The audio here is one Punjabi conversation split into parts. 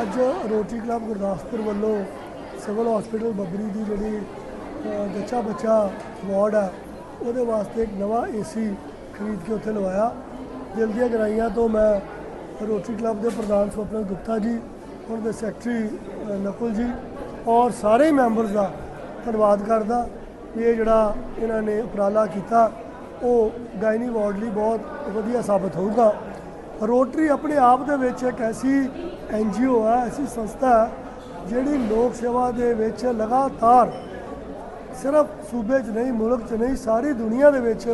ਅੱਜ ਰੋਟਰੀ ਕਲੱਬ ਗੁਰਦਾਸਪੁਰ ਵੱਲੋਂ ਸਿਵਲ ਹਸਪੀਟਲ ਬੱਬਰੀ ਦੀ ਜਿਹੜੀ ਅ, ਬੱਚਾ ਵਾਰਡ ਆ ਉਹਦੇ ਵਾਸਤੇ ਇੱਕ ਨਵਾਂ ਏਸੀ ਖਰੀਦ ਕੇ ਉੱਥੇ ਲਵਾਇਆ। ਦਿਲ ਦੀਆਂ ਗਰਾਈਆਂ ਤੋਂ ਮੈਂ ਰੋਟਰੀ ਕਲੱਬ ਦੇ ਪ੍ਰਧਾਨ ਸਵਪਨ ਗੁਪਤਾ ਜੀ ਉਹਨਾਂ ਦੇ ਸੈਕਟਰੀ ਨਕੁਲ ਜੀ ਔਰ ਸਾਰੇ ਮੈਂਬਰਸ ਦਾ ਧੰਨਵਾਦ ਕਰਦਾ ਵੀ ਇਹ ਜਿਹੜਾ ਇਹਨਾਂ ਨੇ ਉਪਰਾਲਾ ਕੀਤਾ ਉਹ ਗਾਇਨੀ ਵਾਰਡ ਲਈ ਬਹੁਤ ਵਧੀਆ ਸਾਬਤ ਹੋਊਗਾ। ਰੋਟਰੀ ਆਪਣੇ ਆਪ ਦੇ ਵਿੱਚ ਇੱਕ ਐਸੀ ਐਨਜੀਓ ਹੈ, ਐਸੀ ਸੰਸਥਾ ਹੈ, ਜਿਹੜੀ ਲੋਕ ਸੇਵਾ ਦੇ ਵਿੱਚ ਲਗਾਤਾਰ ਸਿਰਫ ਸੂਬੇ 'ਚ ਨਹੀਂ, ਮੁਲਕ 'ਚ ਨਹੀਂ, ਸਾਰੀ ਦੁਨੀਆ ਦੇ ਵਿੱਚ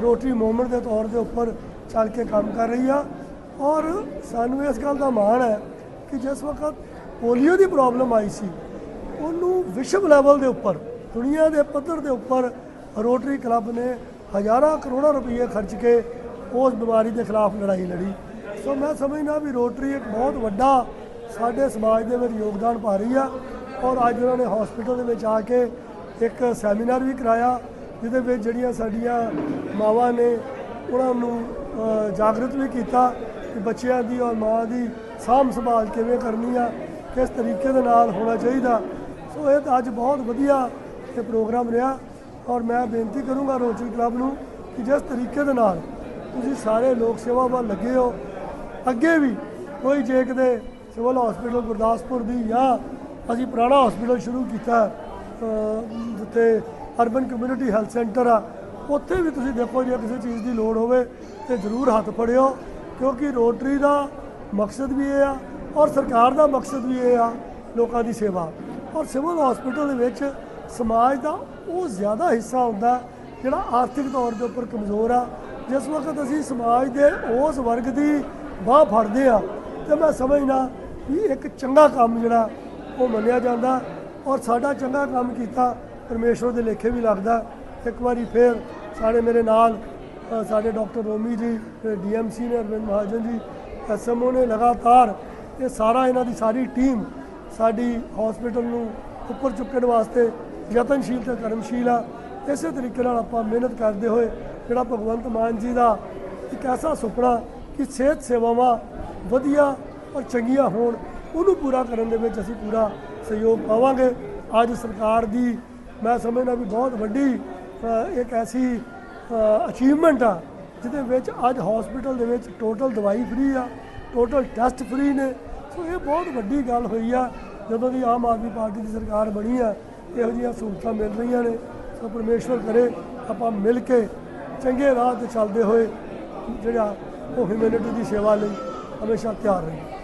ਰੋਟਰੀ ਮੂਵਮੈਂਟ ਦੇ ਤੌਰ ਦੇ ਉੱਪਰ ਚੱਲ ਕੇ ਕੰਮ ਕਰ ਰਹੀ ਆ। ਔਰ ਸਾਨੂੰ ਇਸ ਗੱਲ ਦਾ ਮਾਣ ਹੈ ਕਿ ਜਿਸ ਵਕਤ ਪੋਲੀਓ ਦੀ ਪ੍ਰੋਬਲਮ ਆਈ ਸੀ, ਉਹਨੂੰ ਵਿਸ਼ਵ ਲੈਵਲ ਦੇ ਉੱਪਰ, ਦੁਨੀਆ ਦੇ ਪੱਧਰ ਦੇ ਉੱਪਰ ਰੋਟਰੀ ਕਲੱਬ ਨੇ ਹਜ਼ਾਰਾਂ ਕਰੋੜਾਂ ਰੁਪਏ ਖਰਚ ਕੇ ਉਸ ਬਿਮਾਰੀ ਦੇ ਖਿਲਾਫ ਲੜਾਈ ਲੜੀ। ਸੋ ਮੈਂ ਸਮਝਦਾ ਵੀ ਰੋਟਰੀ ਇੱਕ ਬਹੁਤ ਵੱਡਾ ਸਾਡੇ ਸਮਾਜ ਦੇ ਵਿੱਚ ਯੋਗਦਾਨ ਪਾ ਰਹੀ ਆ। ਔਰ ਅੱਜ ਉਹਨਾਂ ਨੇ ਹਸਪੀਟਲ ਦੇ ਵਿੱਚ ਆ ਕੇ ਇੱਕ ਸੈਮੀਨਾਰ ਵੀ ਕਰਾਇਆ, ਜਿਹਦੇ ਵਿੱਚ ਜਿਹੜੀਆਂ ਸਾਡੀਆਂ ਮਾਵਾਂ ਨੇ, ਉਹਨਾਂ ਨੂੰ ਜਾਗਰਤ ਵੀ ਕੀਤਾ ਕਿ ਬੱਚਿਆਂ ਦੀ ਔਰ ਮਾਂ ਦੀ ਸਾਂਭ ਸੰਭਾਲ ਕਿਵੇਂ ਕਰਨੀ ਆ, ਕਿਸ ਤਰੀਕੇ ਦੇ ਨਾਲ ਹੋਣਾ ਚਾਹੀਦਾ। ਸੋ ਇਹ ਤਾਂ ਅੱਜ ਬਹੁਤ ਵਧੀਆ ਇਹ ਪ੍ਰੋਗਰਾਮ ਰਿਹਾ। ਔਰ ਮੈਂ ਬੇਨਤੀ ਕਰੂੰਗਾ ਰੋਟਰੀ ਕਲੱਬ ਨੂੰ ਕਿ ਜਿਸ ਤਰੀਕੇ ਦੇ ਨਾਲ ਤੁਸੀਂ ਸਾਰੇ ਲੋਕ ਸੇਵਾ ਵੱਲ ਲੱਗੇ ਹੋ। ਅੱਗੇ ਵੀ ਕੋਈ ਜੇ ਕਿਤੇ ਸਿਵਲ ਹਸਪੀਟਲ ਗੁਰਦਾਸਪੁਰ ਦੀ ਜਾਂ ਅਸੀਂ ਪੁਰਾਣਾ ਹਸਪੀਟਲ ਸ਼ੁਰੂ ਕੀਤਾ ਜਿੱਥੇ ਅਰਬਨ ਕਮਿਊਨਿਟੀ ਹੈਲਥ ਸੈਂਟਰ ਆ, ਉੱਥੇ ਵੀ ਤੁਸੀਂ ਦੇਖੋ ਜੇ ਕਿਸੇ ਚੀਜ਼ ਦੀ ਲੋੜ ਹੋਵੇ ਤੇ ਜ਼ਰੂਰ ਹੱਥ ਫੜਿਓ, ਕਿਉਂਕਿ ਰੋਟਰੀ ਦਾ ਮਕਸਦ ਵੀ ਇਹ ਆ ਔਰ ਸਰਕਾਰ ਦਾ ਮਕਸਦ ਵੀ ਇਹ ਆ ਲੋਕਾਂ ਦੀ ਸੇਵਾ। ਔਰ ਸਿਵਲ ਹਸਪੀਟਲ ਦੇ ਵਿੱਚ ਸਮਾਜ ਦਾ ਉਹ ਜ਼ਿਆਦਾ ਹਿੱਸਾ ਹੁੰਦਾ ਜਿਹੜਾ ਆਰਥਿਕ ਤੌਰ ਦੇ ਉੱਪਰ ਕਮਜ਼ੋਰ ਆ ਜਿਸ ਵਕਤ ਅਸੀਂ ਸਮਾਜ ਦੇ ਉਸ ਵਰਗ ਦੀ ਬਾਹ ਫੜਦੇ ਆ ਤੇ ਮੈਂ ਸਮਝਦਾ ਵੀ ਇੱਕ ਚੰਗਾ ਕੰਮ ਜਿਹੜਾ ਉਹ ਮੰਨਿਆ ਜਾਂਦਾ ਔਰ ਸਾਡਾ ਚੰਗਾ ਕੰਮ ਕੀਤਾ ਪਰਮੇਸ਼ਵਰ ਦੇ ਲੇਖੇ ਵੀ ਲੱਗਦਾ। ਇੱਕ ਵਾਰੀ ਫੇਰ ਸਾਡੇ ਮੇਰੇ ਨਾਲ ਸਾਡੇ ਡਾਕਟਰ ਰੋਮੀ ਜੀ ਡੀਐਮਸੀ ਨੇ, ਅਰਵਿੰਦ ਮਹਾਜਨ ਜੀ, ਐਸਐਮਓ ਨੇ ਲਗਾਤਾਰ ਇਹ ਸਾਰਾ ਇਹਨਾਂ ਦੀ ਸਾਰੀ ਟੀਮ ਸਾਡੀ ਹਸਪੀਟਲ ਨੂੰ ਉੱਪਰ ਚੁੱਕਣ ਵਾਸਤੇ ਯਤਨਸ਼ੀਲ ਤੇ ਕਰਮਸ਼ੀਲ ਆ। ਇਸੇ ਤਰੀਕੇ ਨਾਲ ਆਪਾਂ ਮਿਹਨਤ ਕਰਦੇ ਹੋਏ ਜਿਹੜਾ ਭਗਵੰਤ ਮਾਨ ਜੀ ਦਾ ਇੱਕ ਐਸਾ ਸੁਪਨਾ ਕਿ ਸਿਹਤ ਸੇਵਾਵਾਂ ਵਧੀਆ ਔਰ ਚੰਗੀਆਂ ਹੋਣ, ਉਹਨੂੰ ਪੂਰਾ ਕਰਨ ਦੇ ਵਿੱਚ ਅਸੀਂ ਪੂਰਾ ਸਹਿਯੋਗ ਪਾਵਾਂਗੇ। ਅੱਜ ਸਰਕਾਰ ਦੀ ਮੈਂ ਸਮਝਦਾ ਵੀ ਬਹੁਤ ਵੱਡੀ ਇੱਕ ਐਸੀ ਅਚੀਵਮੈਂਟ ਆ, ਜਿਹਦੇ ਵਿੱਚ ਅੱਜ ਹਸਪੀਟਲ ਦੇ ਵਿੱਚ ਟੋਟਲ ਦਵਾਈ ਫ੍ਰੀ ਆ ਟੋਟਲ ਟੈਸਟ ਫ੍ਰੀ ਨੇ। ਸੋ ਇਹ ਬਹੁਤ ਵੱਡੀ ਗੱਲ ਹੋਈ ਆ, ਜਦੋਂ ਦੀ ਆਮ ਆਦਮੀ ਪਾਰਟੀ ਦੀ ਸਰਕਾਰ ਬਣੀ ਆ, ਇਹੋ ਜਿਹੀਆਂ ਸਹੂਲਤਾਂ ਮਿਲ ਰਹੀਆਂ ਨੇ। ਸੋ ਪਰਮੇਸ਼ਵਰ ਕਰੇ, ਆਪਾਂ ਮਿਲ ਕੇ ਚੰਗੇ ਰਾਹ ਤੇ ਚੱਲਦੇ ਹੋਏ ਜਿਹੜਾ ਉਹ ਹਿਊਮੈਨਿਟੀ ਦੀ ਸੇਵਾ ਲਈ ਹਮੇਸ਼ਾ ਤਿਆਰ ਰਹੀਏ।